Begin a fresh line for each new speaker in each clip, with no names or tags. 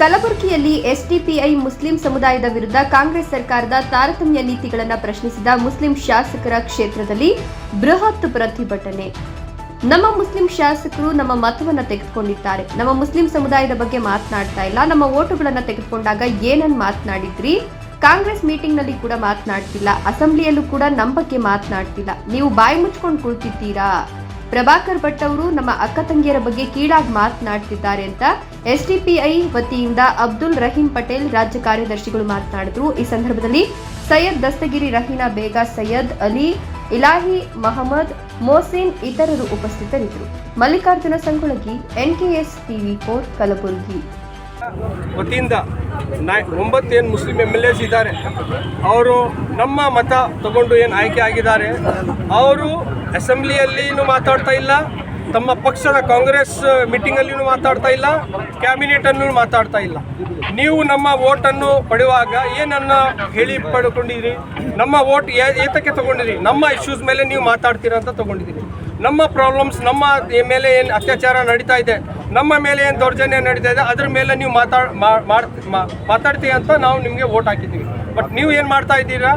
ಕಲಬುರಗಿಯಲ್ಲಿ SDPI Muslim ಸಮುದಾಯದ ವಿರುದ್ಧ ಕಾಂಗ್ರೆಸ್ ಸರ್ಕಾರದ ತಾರತಮ್ಯ ನೀತಿಗಳನ್ನು ಪ್ರಶ್ನಿಸಿದ ಮುಸ್ಲಿಂ ಶಾಸಕರ ಕ್ಷೇತ್ರದಲ್ಲಿ ಬೃಹತ್ ಪ್ರತಿಭಟನೆ. ನಮ್ಮ ಮುಸ್ಲಿಂ ಶಾಸಕರು ನಮ್ಮ ಮತವನ್ನು ತೆಗೆದುಕೊಂಡಿದ್ದಾರೆ. ನಮ್ಮ ಮುಸ್ಲಿಂ ಸಮುದಾಯದ ಬಗ್ಗೆ ಮಾತನಾಡ್ತಾ ಇಲ್ಲ. ನಮ್ಮ ಓಟುಗಳನ್ನು ತೆಗೆದುಕೊಂಡಾಗ ಏನನ್ನು ಮಾತನಾಡಿದ್ರಿ? ಕಾಂಗ್ರೆಸ್ ಮೀಟಿಂಗ್ನಲ್ಲಿ ಕೂಡ ಮಾತನಾಡ್ತಿಲ್ಲ. ಅಸೆಂಬ್ಲಿಯಲ್ಲೂ ಕೂಡ ನಮ್ಮ ಬಗ್ಗೆ ಮಾತನಾಡ್ತಿಲ್ಲ. ನೀವು ಬಾಯಿ ಮುಚ್ಕೊಂಡು ಕುಳಿತಿದ್ದೀರಾ? ಪ್ರಭಾಕರ್ ಭಟ್ ಅವರು ನಮ್ಮ ಅಕ್ಕ ತಂಗಿಯರ ಬಗ್ಗೆ ಕೀಳಾಗಿ ಮಾತನಾಡ್ತಿದ್ದಾರೆ ಅಂತ ಎಸ್ಡಿಪಿಐ ವತಿಯಿಂದ ಅಬ್ದುಲ್ ರಹೀಂ ಪಟೇಲ್ ರಾಜ್ಯ ಕಾರ್ಯದರ್ಶಿಗಳು ಮಾತನಾಡಿದ್ರು. ಈ ಸಂದರ್ಭದಲ್ಲಿ ಸೈಯದ್ ದಸ್ತಗಿರಿ ರಹೀನಾ ಬೇಗ, ಸೈಯದ್ ಅಲಿ, ಇಲಾಹಿ ಮಹಮ್ಮದ್ ಮೋಸಿನ್ ಇತರರು ಉಪಸ್ಥಿತರಿದ್ದರು. Mallikarjuna Sangolagi, NKS TV four, Kalaburagi.
ವತಿಯಿಂದ ಒಂಬತ್ತು ಮುಸ್ಲಿಂ ಎಂ ಎಲ್ ಎಸ್ ಇದ್ದಾರೆ. ಅವರು ನಮ್ಮ ಮತ ತಗೊಂಡು ಏನು ಆಯ್ಕೆ ಆಗಿದ್ದಾರೆ. ಅವರು ಅಸೆಂಬ್ಲಿಯಲ್ಲಿನೂ ಮಾತಾಡ್ತಾ ಇಲ್ಲ. ತಮ್ಮ ಪಕ್ಷದ ಕಾಂಗ್ರೆಸ್ ಮೀಟಿಂಗಲ್ಲಿನೂ ಮಾತಾಡ್ತಾ ಇಲ್ಲ. ಕ್ಯಾಬಿನೆಟನ್ನು ಮಾತಾಡ್ತಾ ಇಲ್ಲ. ನೀವು ನಮ್ಮ ವೋಟನ್ನು ಪಡೆಯುವಾಗ ಏನನ್ನ ಹೇಳಿ ಪಡ್ಕೊಂಡಿದ್ದೀರಿ? ನಮ್ಮ ವೋಟ್ ಏತಕ್ಕೆ ತಗೊಂಡಿರಿ? ನಮ್ಮ ಇಶ್ಯೂಸ್ ಮೇಲೆ ನೀವು ಮಾತಾಡ್ತೀರಾ ಅಂತ ತಗೊಂಡಿದ್ದೀರಿ. ನಮ್ಮ ಪ್ರಾಬ್ಲಮ್ಸ್ ನಮ್ಮ ಮೇಲೆ ಏನು ಅತ್ಯಾಚಾರ ನಡೀತಾ ಇದೆ, ನಮ್ಮ ಮೇಲೆ ಏನು ದೌರ್ಜನ್ಯ ನಡೀತಾ ಇದೆ, ಅದ್ರ ಮೇಲೆ ನೀವು ಮಾತಾಡ್ ಮಾತಾಡ್ತೀವಿ ಅಂತ ನಾವು ನಿಮಗೆ ವೋಟ್ ಹಾಕಿದ್ದೀವಿ. ಬಟ್ ನೀವು ಏನು ಮಾಡ್ತಾ ಇದ್ದೀರಾ?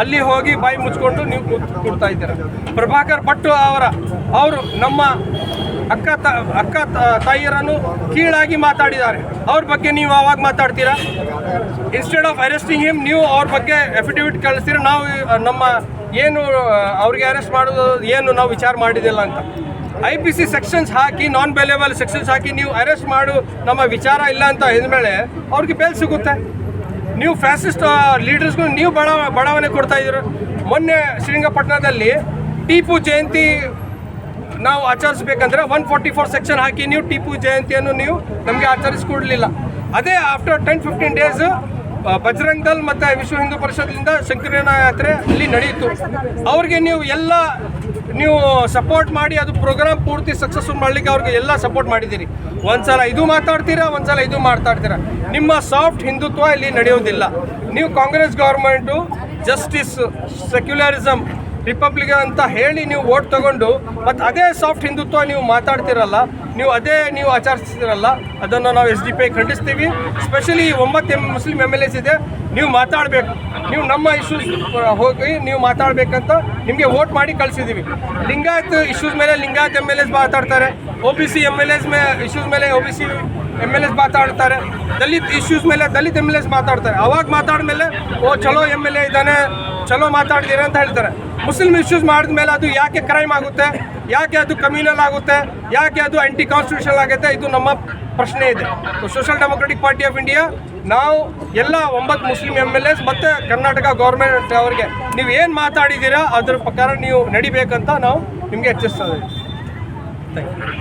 ಅಲ್ಲಿ ಹೋಗಿ ಬಾಯಿ ಮುಚ್ಕೊಂಡು ನೀವು ಕೂಡ್ತಾ ಇದ್ದೀರಾ. ಪ್ರಭಾಕರ್ ಭಟ್ಟು ಅವರ, ಅವರು ನಮ್ಮ ಅಕ್ಕ ತ, ಅಕ್ಕ ತಾಯಿಯರನ್ನು ಕೀಳಾಗಿ ಮಾತಾಡಿದ್ದಾರೆ. ಅವ್ರ ಬಗ್ಗೆ ನೀವು ಆವಾಗ ಮಾತಾಡ್ತೀರಾ? ಇನ್ಸ್ಟೆಡ್ ಆಫ್ ಅರೆಸ್ಟಿಂಗ್ ಹಿಮ್ ನೀವು ಅವ್ರ ಬಗ್ಗೆ ಅಫಿಡವಿಟ್ ಕಳಿಸ್ತೀರಾ? ನಾವು, ನಮ್ಮ ಏನು ಅವ್ರಿಗೆ ಅರೆಸ್ಟ್ ಮಾಡೋದು ಏನು ನಾವು ವಿಚಾರ ಮಾಡಿದಿಲ್ಲ ಅಂತ. ಐ ಪಿ ಸಿ ಸೆಕ್ಷನ್ಸ್ ಹಾಕಿ ನಾನ್ ಬೇಲೇಬಲ್ ಸೆಕ್ಷನ್ಸ್ ಹಾಕಿ ನೀವು ಅರೆಸ್ಟ್ ಮಾಡು, ನಮ್ಮ ವಿಚಾರ ಇಲ್ಲ ಅಂತ ಹೇಳಿದ್ಮೇಲೆ ಅವ್ರಿಗೆ ಬೇಲ್ ಸಿಗುತ್ತೆ. ನೀವು ಫ್ಯಾಸಿಸ್ಟ್ ಲೀಡರ್ಸ್ಗೂ ನೀವು ಬಡ, ಬಡಾವಣೆ ಕೊಡ್ತಾ ಇದ್ರು ಮೊನ್ನೆ ಶ್ರೀರಂಗಪಟ್ಟಣದಲ್ಲಿ ಟಿಪ್ಪು ಜಯಂತಿ ನಾವು ಆಚರಿಸ್ಬೇಕಂದ್ರೆ ಒನ್ ಫೋರ್ಟಿ ಫೋರ್ ಸೆಕ್ಷನ್ ಹಾಕಿ ನೀವು ಟಿಪ್ಪು ಜಯಂತಿಯನ್ನು ನೀವು ನಮಗೆ ಆಚರಿಸ್ಕೊಡ್ಲಿಲ್ಲ. ಅದೇ after ten fifteen days Bajrang Dal ಮತ್ತು ವಿಶ್ವ ಹಿಂದೂ ಪರಿಷತ್ನಿಂದ ಸಂಕೀರ್ಣ ಯಾತ್ರೆ ಅಲ್ಲಿ ನಡೆಯಿತು. ಅವ್ರಿಗೆ ನೀವು ಎಲ್ಲ ನೀವು ಸಪೋರ್ಟ್ ಮಾಡಿ ಅದು ಪ್ರೋಗ್ರಾಮ್ ಪೂರ್ತಿ ಸಕ್ಸಸ್ಫುಲ್ ಮಾಡಲಿಕ್ಕೆ ಅವ್ರಿಗೆ ಎಲ್ಲ ಸಪೋರ್ಟ್ ಮಾಡಿದ್ದೀರಿ. ಒಂದ್ಸಲ ಇದು ಮಾತಾಡ್ತೀರಾ, ಒಂದ್ಸಲ ಇದು ಮಾತಾಡ್ತೀರಾ? ನಿಮ್ಮ ಸಾಫ್ಟ್ ಹಿಂದುತ್ವ ಇಲ್ಲಿ ನಡೆಯೋದಿಲ್ಲ ನೀವು Congress government justice secularism republic ಅಂತ ಹೇಳಿ ನೀವು ವೋಟ್ ತಗೊಂಡು ಮತ್ತು ಅದೇ ಸಾಫ್ಟ್ ಹಿಂದುತ್ವ ನೀವು ಮಾತಾಡ್ತಿರಲ್ಲ ನೀವು ಅದೇ ನೀವು ಆಚರಿಸ್ತಿರಲ್ಲ ಅದನ್ನು ನಾವು ಎಸ್ ಡಿ ಪಿ ಖಂಡಿಸ್ತೀವಿ. ಸ್ಪೆಷಲಿ ಒಂಬತ್ತು M Muslim M L S ಇದೆ, ನೀವು ಮಾತಾಡಬೇಕು. ನೀವು ನಮ್ಮ ಇಶ್ಯೂಸ್ ಹೋಗಿ ನೀವು ಮಾತಾಡಬೇಕಂತ ನಿಮಗೆ ವೋಟ್ ಮಾಡಿ ಕಳಿಸಿದ್ದೀವಿ. ಲಿಂಗಾಯತ್ ಇಶ್ಯೂಸ್ ಮೇಲೆ ಲಿಂಗಾಯತ್ ಎಂ ಎಲ್ ಎಸ್ ಮಾತಾಡ್ತಾರೆ. O B C M L S May issues ಮೇಲೆ O B C M L S ಮಾತಾಡ್ತಾರೆ. ದಲಿತ್ ಇಶ್ಯೂಸ್ ಮೇಲೆ ದಲಿತ್ ಎಂ ಎಲ್ ಎಸ್ ಮಾತಾಡ್ತಾರೆ. ಅವಾಗ ಮಾತಾಡ್ಮೇಲೆ, ಓ, ಚಲೋ ಎಂ ಎಲ್ ಎ ಇದ್ದಾನೆ ಚಲೋ ಮಾತಾಡ್ತೀರ ಅಂತ ಹೇಳ್ತಾರೆ. ಮುಸ್ಲಿಂ ಇಶ್ಯೂಸ್ ಮಾಡಿದ ಮೇಲೆ ಅದು ಯಾಕೆ ಕ್ರೈಮ್ ಆಗುತ್ತೆ? ಯಾಕೆ ಅದು ಕಮ್ಯುನಲ್ ಆಗುತ್ತೆ? ಯಾಕೆ ಅದು ಆಂಟಿ ಕಾನ್ಸ್ಟಿಟ್ಯೂಷನ್ ಆಗುತ್ತೆ? ಇದು ನಮ್ಮ ಪ್ರಶ್ನೆ ಇದೆ. Social democratic party of India ನಾವು ಎಲ್ಲ ಒಂಬತ್ತು ಮುಸ್ಲಿಂ ಎಂ ಎಲ್ ಎಸ್ ಮತ್ತು ಕರ್ನಾಟಕ ಗೌರ್ಮೆಂಟ್ ಅವರಿಗೆ ನೀವು ಏನು ಮಾತಾಡಿದ್ದೀರಾ ಅದ್ರ ಪ್ರಕಾರ ನೀವು ನಡಿಬೇಕಂತ ನಾವು ನಿಮಗೆ ಎಚ್ಚರಿಸ್ತಾ ಇದ್ದೀವಿ. Thank you